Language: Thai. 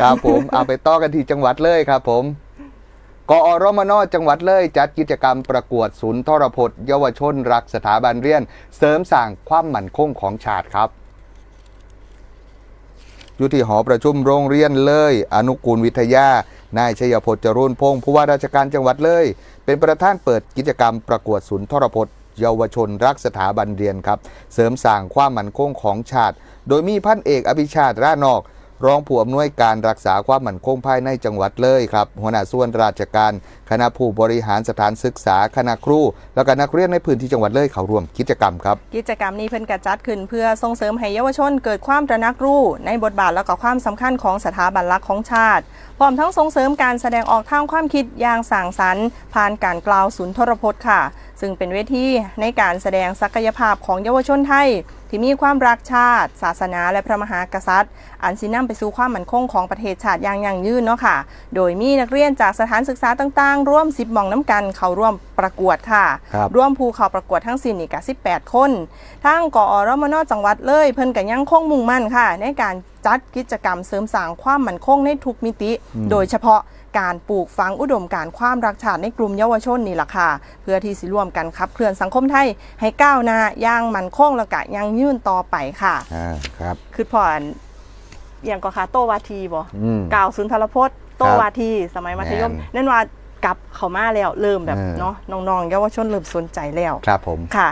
ครับผมเอาไปต่อกันที่จังหวัดเลยครับผมกอรมนจังหวัดเลย จัดกิจกรรมประกวดศูนย์ทรพจน์เยาวชนรักสถาบันเรียน เสริมสร้างความมั่นคงของชาติครับอยู่ที่หอประชุมโรงเรียนเลย อนุกูลวิทยา นายชัยพจน์จรุนพงศ์ผู้ว่าราชการจังหวัดเลย เป็นประธานเปิดกิจกรรมประกวดศูนย์ทรพจน์เยาวชนรักสถาบันเรียนครับ เสริมสร้างความมั่นคงของชาติ โดยมีพันเอกอภิชาติร่านอก รองผู้อำนวยการรักษาความมั่นคงภายในจังหวัดเลยครับ หัวหน้าส่วนราชการ คณะผู้บริหารสถานศึกษาคณะครู แล้วก็นักเรียนในพื้นที่จังหวัดเลยเขาร่วมกิจกรรมครับ กิจกรรมนี้เพิ่นกระจัดขึ้นเพื่อส่งเสริมให้เยาวชนเกิดความตระหนักรู้ ในบทบาทและก็ความสำคัญของสถาบันหลักของชาติ พร้อมทั้งส่งเสริมการแสดงออกทางความคิดอย่างสร้างสรรค์ ผ่านการกล่าวสุนทรพจน์ค่ะ ซึ่งเป็นเวทีในการแสดงศักยภาพของเยาวชนไทย ที่มีความรักชาติ ศาสนา และพระมหากษัตริย์ อันสินำไปสู่ความมั่นคงของประเทศชาติอย่างยั่งยืนเนาะค่ะ โดยมีนักเรียนจากสถานศึกษาต่าง ๆ ร่วม 10หมองน้ำกันเข้าร่วมประกวดค่ะครับร่วมภูเขาประกวดทั้งสิ้นนี่ก18 คนทางกอรมนจังหวัดเลย เพิ่นก็ยังคงมุ่งมั่นค่ะ ในการจัดกิจกรรมเสริมสร้างความมั่นคงในทุกมิติ โดยเฉพาะ การปลูกฝังอุดมการณ์ความรักชาติในกลุ่มเยาวชนนี่ล่ะค่ะ เพื่อที่สิร่วมกันขับเคลื่อนสังคมไทยให้ก้าวหน้าอย่างมั่นคงแล้วก็ยังยืนต่อไปค่ะอ่าครับคือพออันอย่างก็ค่ะโตวาทีบ่อืม กล่าวสุนทรพจน์โตวาที สมัยมัธยมแม่น นั่นว่ากลับเข้ามาแล้วเริ่มแบบเออเนาะน้องๆเยาวชนเริ่มสนใจแล้วครับผม ค่ะ